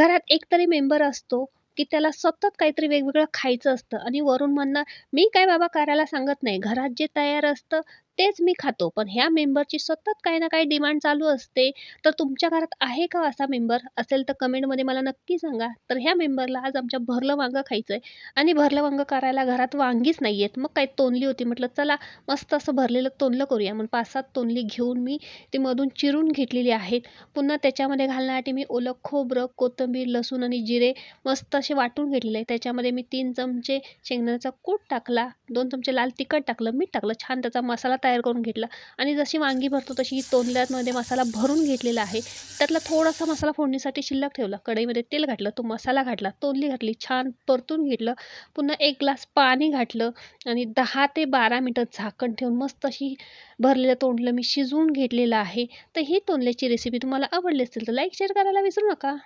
घरात एकतरी मेंबर असतो, की त्याला सतत काहीतरी वेगवेगळं खायचं असतं आणि वरून म्हणणार, "मी काय बाबा करायला सांगत नाही. घरात जे तयार असतं तेच मी खातो." पण ह्या मेंबरची सतत काही ना काही डिमांड चालू असते. तर तुमच्या घरात आहे का असा मेंबर? असेल तर कमेंटमध्ये मला नक्की सांगा. तर ह्या मेंबरला आज आमच्या भरलं वांगं खायचं आहे आणि भरलं वांगं करायला घरात वांगीच नाही आहेत मग काय तोंडली होती. म्हटलं चला मस्त असं भरलेलं तोंडलं करूया. मग 5-7 तोंडली घेऊन मी ती मधून चिरून घेतलेली आहेत. पुन्हा त्याच्यामध्ये घालण्यासाठी मी ओलं खोबरं, कोथिंबीर, लसूण आणि जिरे मस्त असे वाटून घेतलेले आहे. त्याच्यामध्ये मी तीन चमचे शेंगदाण्याचा कूट टाकला, दोन चमचे लाल तिखट टाकलं, मीठ टाकलं. छान त्याचा मसाला तयार तयार करून घेतला आणि जशी वांगी भरतो तशी तोंडल्यामध्ये मसाला भरून घेतलेला आहे. त्यातला थोडासा मसाला फोडणीसाठी शिल्लक ठेवला. कढईमध्ये तेल घातलं, तो मसाला घातला, तोंडली घातली, छान परतून घेतलं. पुन्हा एक ग्लास पाणी घातलं आणि दहा ते बारा मिनटं झाकण ठेवून मस्त अशी भरलेलं तोंडलं मी शिजवून घेतलेलं आहे. तर ही तोंडल्याची रेसिपी तुम्हाला आवडली असेल तर लाईक, शेअर करायला विसरू नका.